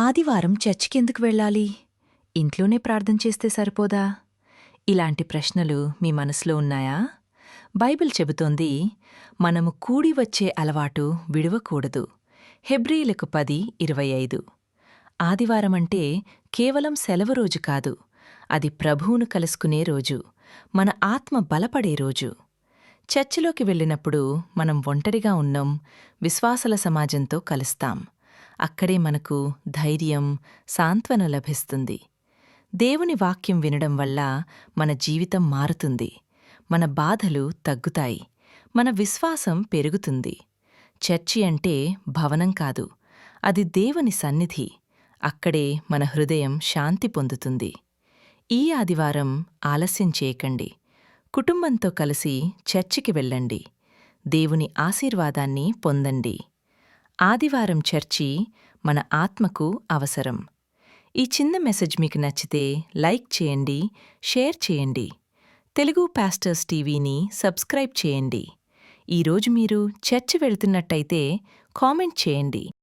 ఆదివారం చర్చికెందుకు వెళ్ళాలి? ఇంట్లోనే ప్రార్థన చేస్తే సరిపోదా? ఇలాంటి ప్రశ్నలు మీ మనసులో ఉన్నాయా? బైబిల్ చెబుతోంది మనము కూడి వచ్చే అలవాటు విడవకూడదు. హెబ్రీలకు పది ఇరవై ఐదు. ఆదివారమంటే కేవలం సెలవు రోజు కాదు అది ప్రభువును కలుసుకునే రోజు మన ఆత్మ బలపడే రోజు. చర్చిలోకి వెళ్ళినప్పుడు మనం ఒంటరిగా ఉన్నాం విశ్వాసల సమాజంతో కలుస్తాం. అక్కడే మనకు ధైర్యం సాంత్వన లభిస్తుంది. దేవుని వాక్యం వినడం వల్ల మన జీవితం మారుతుంది. మన బాధలు తగ్గుతాయి. మన విశ్వాసం పెరుగుతుంది. చర్చి అంటే భవనం కాదు. అది దేవుని సన్నిధి. అక్కడే మన హృదయం శాంతి పొందుతుంది. ఈ ఆదివారం ఆలస్యం చేయకండి. కుటుంబంతో కలిసి చర్చికి వెళ్ళండి. దేవుని ఆశీర్వాదాన్ని పొందండి. ఆదివారం చర్చి మన ఆత్మకు అవసరం. ఈ చిన్న మెసేజ్ మీకు నచ్చితే లైక్ చేయండి షేర్ చేయండి. తెలుగు పాస్టర్స్ టీవీని సబ్స్క్రైబ్ చేయండి. ఈరోజు మీరు చర్చి వెళ్తున్నట్టయితే కామెంట్ చేయండి.